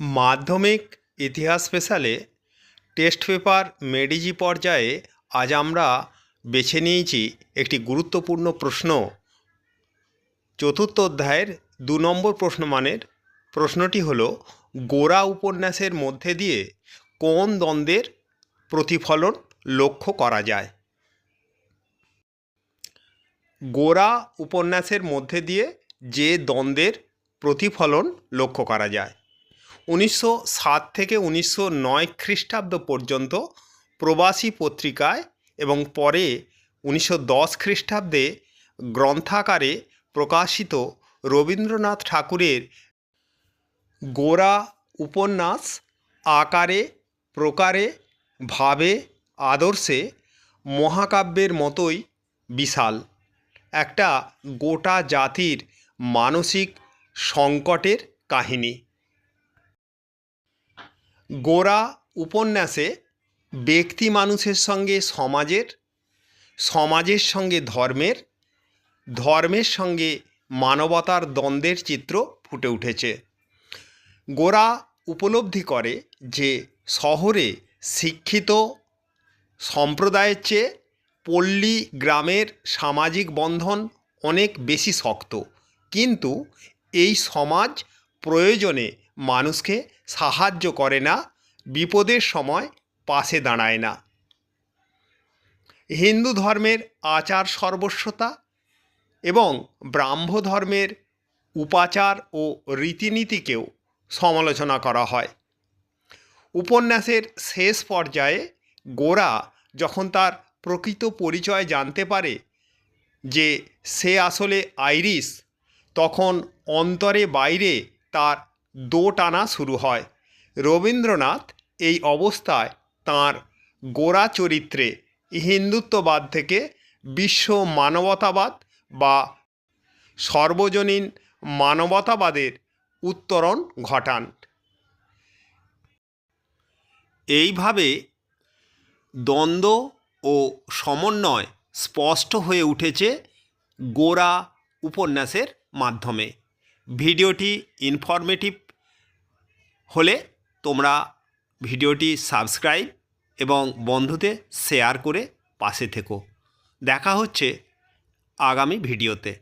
মাধ্যমিক ইতিহাস স্পেশালে test paper মেডিজি পর্যায়ে আজ আমরা বেছে নিয়েছি একটি গুরুত্বপূর্ণ প্রশ্ন। চতুর্থ অধ্যায়ের দু নম্বর প্রশ্নমানের প্রশ্নটি হল গোরা উপন্যাসের মধ্যে দিয়ে কোন দ্বন্দ্বের প্রতিফলন লক্ষ্য করা যায়? গোরা উপন্যাসের মধ্যে দিয়ে যে দ্বন্দ্বের প্রতিফলন লক্ষ্য করা যায়? উনিশশো সাত থেকে উনিশশো নয় খ্রিস্টাব্দ পর্যন্ত প্রবাসী পত্রিকায় এবং পরে উনিশশো দশ খ্রিস্টাব্দে গ্রন্থাকারে প্রকাশিত রবীন্দ্রনাথ ঠাকুরের গোরা উপন্যাস আকারে, প্রকারে, ভাবে, আদর্শে মহাকাব্যের মতোই বিশাল। একটা গোটা জাতির মানসিক সংকটের কাহিনী। গোরা উপন্যাসে ব্যক্তি মানুষের সঙ্গে সমাজের সমাজের সঙ্গে ধর্মের ধর্মের সঙ্গে মানবতার দ্বন্দ্বের চিত্র ফুটে উঠেছে। গোরা উপলব্ধি করে যে শহরে শিক্ষিত সম্প্রদায়ের চেয়ে পল্লী গ্রামের সামাজিক বন্ধন অনেক বেশি শক্ত। কিন্তু এই সমাজ প্রয়োজনে মানুষকে সাহায্য করে না, বিপদের সময় পাশে দাঁড়ায় না। হিন্দু ধর্মের আচার সর্বস্বতা এবং ব্রাহ্ম ধর্মের উপাচার ও রীতিনীতিকেও সমালোচনা করা হয়। উপন্যাসের শেষ পর্যায়ে গোরা যখন তার প্রকৃত পরিচয় জানতে পারে যে সে আসলে আইরিশ, তখন অন্তরে বাইরে তার দো টানা শুরু হয়। রবীন্দ্রনাথ এই অবস্থায় তাঁর গোরা চরিত্রে হিন্দুত্ববাদ থেকে বিশ্ব মানবতাবাদ বা সর্বজনীন মানবতাবাদের উত্তরণ ঘটান। এইভাবে দ্বন্দ্ব ও সমন্বয় স্পষ্ট হয়ে উঠেছে গোরা উপন্যাসের মাধ্যমে। ভিডিওটি ইনফরমেটিভ হলে তোমরা ভিডিওটি সাবস্ক্রাইব এবং বন্ধুতে শেয়ার করে পাশে থেকো। দেখা হচ্ছে আগামী ভিডিওতে।